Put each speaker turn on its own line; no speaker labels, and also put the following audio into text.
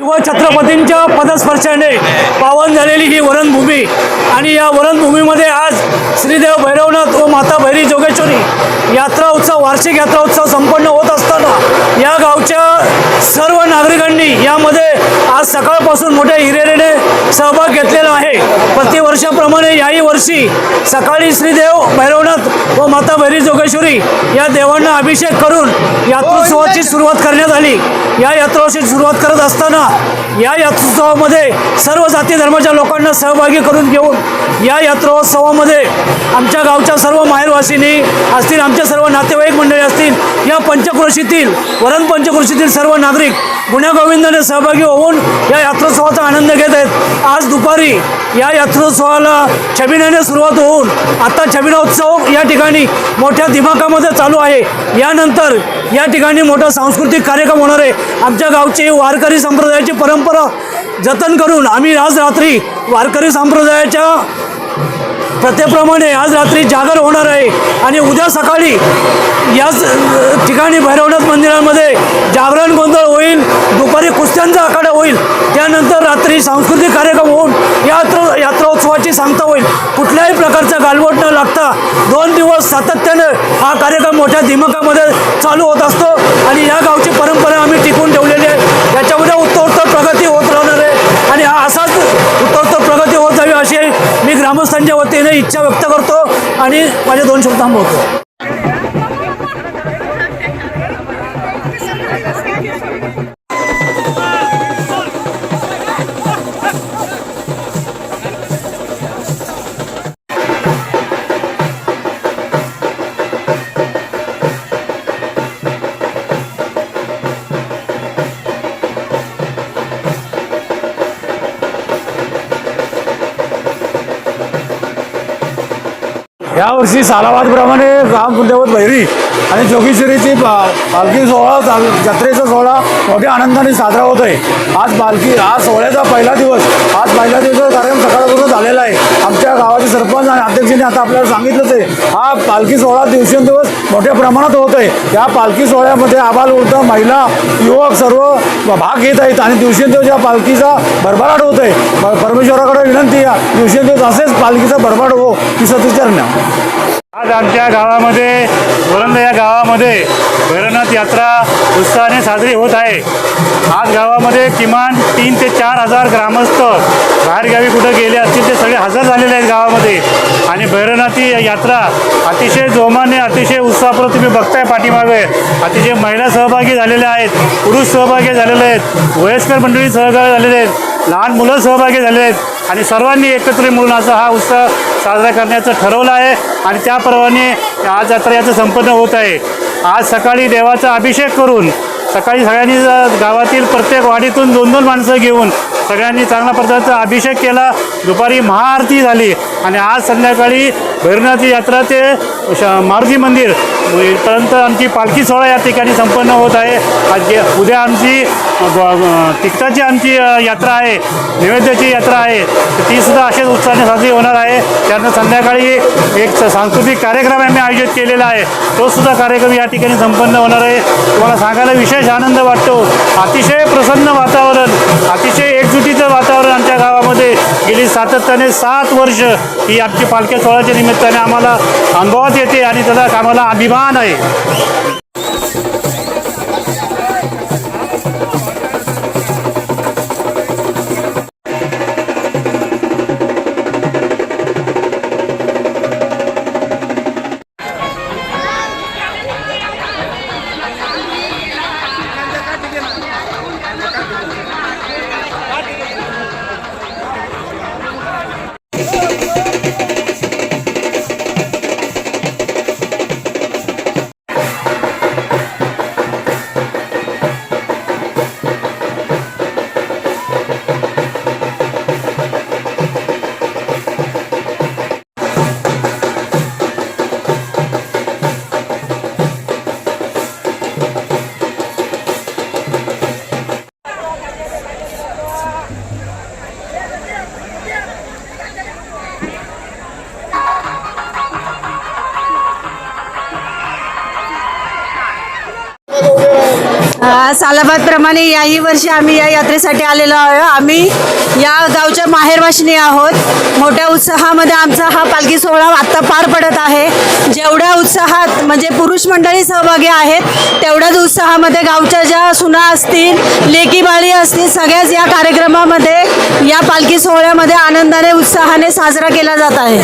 व छत्रपतींच्या पदस्पर्शाने पावन झालेली ही वरणभूमी. आणि या वरणभूमीमध्ये आज श्रीदेव भैरवनाथ व माता भैरी जोगेश्वरी यात्रा उत्सव वार्षिक यात्रा उत्सव संपन्न होत असतो. असताना या गावच्या सर्व नागरिकांनी यामध्ये आज सकाळपासून मोठ्या हिरेरीने सहभाग घेतलेला आहे. प्रतिवर्षाप्रमाणे याही वर्षी सकाळी श्रीदेव भैरवनाथ व माता भैरी जोगेश्वरी या देवांना अभिषेक करून यात्रोत्सवाची सुरुवात करण्यात आली. या यात्रोत्सवाची सुरुवात करत असताना या यात्रोत्सवामध्ये सर्व जाती धर्माच्या लोकांना सहभागी करून घेऊन या यात्रोत्सवामध्ये आमच्या गावच्या सर्व माहेरवासिनी असतील आमच्या सर्व नातेवाईक मंडळी असतील या पंचक्रोशीतील वरण पंचक्रोशीतील सर्व नागरिक गुण्यागोविंदाने सहभागी होऊन या यात्रोत्सवाचा आनंद घेत आहेत. आज दुपारी या यात्रोत्सवाला छबिनाने सुरुवात होऊन आता छबिणोत्सव या ठिकाणी मोठ्या दिमाखामध्ये चालू आहे. यानंतर या ठिकाणी मोठा सांस्कृतिक कार्यक्रम होणार आहे. आमच्या गावची वारकरी संप्रदायाची परंपरा जतन करून आम्ही आज रात्री वारकरी संप्रदायाच्या प्रथेप्रमाणे आज रात्री जागर होणार आहे. आणि उद्या सकाळी याच ठिकाणी भैरवनाथ मंदिरामध्ये जागरण गोंधळ होईल दुपारी कुस्त्यांचा आखाडा होईल त्यानंतर रात्री सांस्कृतिक कार्यक्रम होऊन यात्रा यात्रोत्सवाची सांगता होईल. कुठल्याही प्रकारचा गालबोट न लागता दोन दिवस सातत्यानं हा कार्यक्रम मोठ्या दिमकामध्ये चालू होत असतो. आणि या गाव परंपरा आम्ही टिकून ठेवलेली आहे याच्यामध्ये उत्तरोत्तर प्रगती होत राहणार आहे आणि हा असाच उत्तरोत्तर प्रगती होत जावी अशी मी ग्रामस्थांच्या वतीने इच्छा व्यक्त करतो आणि माझे दोन शब्द थांबवतो.
यावर्षी सालावादप्रमाणे रामकुंदेवत भैरी आणि जोगेश्वरीची पा- पालखी सोहळा चाल- जत्रेचा सोहळा मोठ्या आनंदाने साजरा होत आहे आज पालखी आज सोहळ्याचा पहिला दिवस. आज पहिला दिवस कार्यक्रम सकाळपासून झालेला आहे. आमच्या गावाचे सरपंच आणि अध्यक्षांनी आता आपल्याला सांगितलंच आहे हा पालखी सोहळा दिवसेंदिवस मोठ्या प्रमाणात होत आहे. या पालखी सोहळ्यामध्ये आबाल उलटा महिला युवक सर्व भाग घेत आहेत आणि दिवसेंदिवस या पालखीचा भरभराट होत आहे. परमेश्वराकडे विनंती या दिवसेंदिवस असेच पालखीचा भरभराट हो ही सतीचरण
आज आमच्या गावामध्ये वरंद या गावामध्ये भैरवनाथ यात्रा उत्साहाने साजरी होत आहे. आज गावामध्ये किमान तीन ते चार हजार ग्रामस्थ बाहेरगावी कुठं गेले असतील ते सगळे हजर झालेले आहेत गावामध्ये ती यात्रा अतिशय जोमाने अतिशय उत्साहपूर्वक तुम्ही बघताय पाठीमागे. अतिशय महिला सहभागी झालेल्या आहेत पुरुष सहभागी झालेले आहेत वयस्कर मंडळी सहभागी झालेले आहेत लहान मुलं सहभागी झालेले आहेत आणि सर्वांनी एकत्र मिळून असा हा उत्सव साजरा करण्याचं ठरवलं आहे आणि त्याप्रमाणे आज यात्रा याचं संपन्न होत आहे. आज सकाळी देवाचा अभिषेक करून सकाळी सगळ्यांनी गावातील प्रत्येक वाडीतून दोन दोन माणसं घेऊन सगळ्यांनी चांगल्या प्रकारचा अभिषेक केला. दुपारी महाआरती झाली. आणि आज संध्याकाळी भैरवनाथी यात्रा ते मारुती मंदिर. पर्यंत आमची पालखी सोहळा या ठिकाणी संपन्न होत आहे. आज उद्या आमची तिकटाची आमची यात्रा आहे. नैवेद्याची यात्रा आहे. तर ती सुद्धा अशाच उत्साहाने साजरी होणार आहे. त्यानंतर संध्याकाळी एक सांस्कृतिक कार्यक्रम आम्ही आयोजित केलेला आहे. तोसुद्धा कार्यक्रम या ठिकाणी संपन्न होणार आहे. तुम्हाला सांगायला विशेष आनंद वाटतो. अतिशय प्रसन्न वातावरण अतिशय एकजुटीचं वातावरण सातत्याने सात वर्ष ही आमची पालख्या सोहळ्याच्या निमित्ताने आम्हाला अनुभवात येते आणि त्याचा आम्हाला अभिमान आहे.
सालाबादप्रमाणे याही वर्षी आम्ही या यात्रेसाठी आलेलो आहोत. आम्ही या गावच्या माहेरवाशिनी आहोत. मोठ्या उत्साहामध्ये आमचा हा पालखी सोहळा आत्ता पार पडत आहे. जेवढ्या उत्साहात म्हणजे पुरुष मंडळी सहभागी आहेत तेवढ्याच उत्साहामध्ये गावच्या ज्या सुना असतील लेकी बाळी असतील सगळ्याच या कार्यक्रमामध्ये या पालखी सोहळ्यामध्ये आनंदाने उत्साहाने साजरा केला जात आहे.